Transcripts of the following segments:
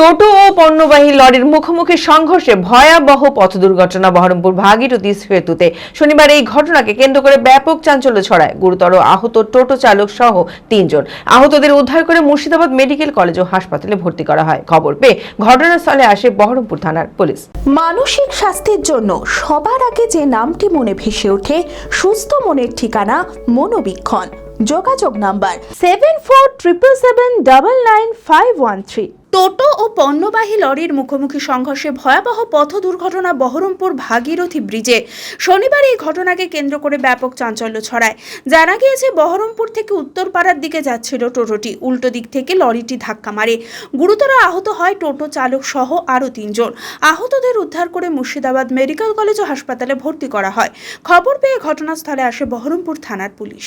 টোটো ও পণ্যবাহী লরির মুখোমুখি সংঘর্ষে ভয়াবহ পথ দুর্ঘটনা বহরমপুর ভাগীরথী সেতুতে শনিবার এই ঘটনাকে কেন্দ্র করে ব্যাপক চাঞ্চল্য ছড়ায়। গুরুতর আহত টোটো চালক সহ তিনজন। আহতদের উদ্ধার করে মুর্শিদাবাদ মেডিকেল কলেজ ও হাসপাতালে ভর্তি করা হয়। খবর পেয়ে ঘটনাস্থলে আসে বহরমপুর থানার পুলিশ। মানসিক স্বাস্থ্যের জন্য সবার আগে যে নামটি মনে ভেসে ওঠে, সুস্থ মনের ঠিকানা মনোবীক্ষণ। যোগাযোগ number seven four triple seven double nine five one three টোটো ও পণ্যবাহী লরির মুখোমুখি সংঘর্ষে ভয়াবহ পথ দুর্ঘটনা বহরমপুর ভাগীরথী ব্রিজে। শনিবার এই ঘটনাকে কেন্দ্র করে ব্যাপক চাঞ্চল্য ছড়ায়। জানা গিয়েছে, বহরমপুর থেকে উত্তরপাড়ার দিকে যাচ্ছিল টোটোটি। উল্টো দিক থেকে লরিটি ধাক্কা মারে। গুরুতর আহত হয় টোটো চালক সহ আরও তিনজন। আহতদের উদ্ধার করে মুর্শিদাবাদ মেডিকেল কলেজ ও হাসপাতালে ভর্তি করা হয়। খবর পেয়ে ঘটনাস্থলে আসে বহরমপুর থানার পুলিশ।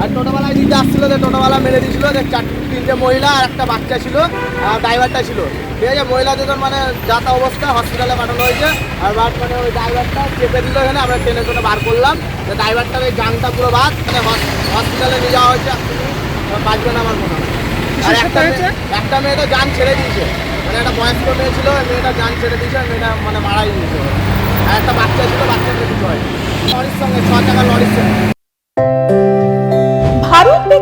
আর টোটোওয়ালা ওই দিকটা আসছিল যে টোটোওয়ালা মেরে দিয়েছিল যে চার তিনটে মহিলা আর একটা বাচ্চা ছিল আর ড্রাইভারটা ছিল। ঠিক আছে মহিলা দুজন মানে যাতা অবস্থা হসপিটালে পাঠানো হয়েছে আর বাদ মানে ওই ড্রাইভারটা চেপে দিল এখানে আমরা ট্রেনের জন্য বার করলাম। যে ড্রাইভারটার এই জানটা পুরো বাদ মানে হসপিটালে নিয়ে যাওয়া হয়েছে পাঁচজন আমার মনে হয় আর একটা একটা মেয়ে তো যান ছেড়ে দিয়েছে। মানে একটা বয়স্ক মেয়ে ছিল মেয়েটা যান ছেড়ে দিয়েছে ওই মেয়েটা মানে মারাই দিয়েছে। আর একটা বাচ্চা ছিল বাচ্চাকে দিতে হয়। লরির সঙ্গে ছ টাকা লরির সঙ্গে।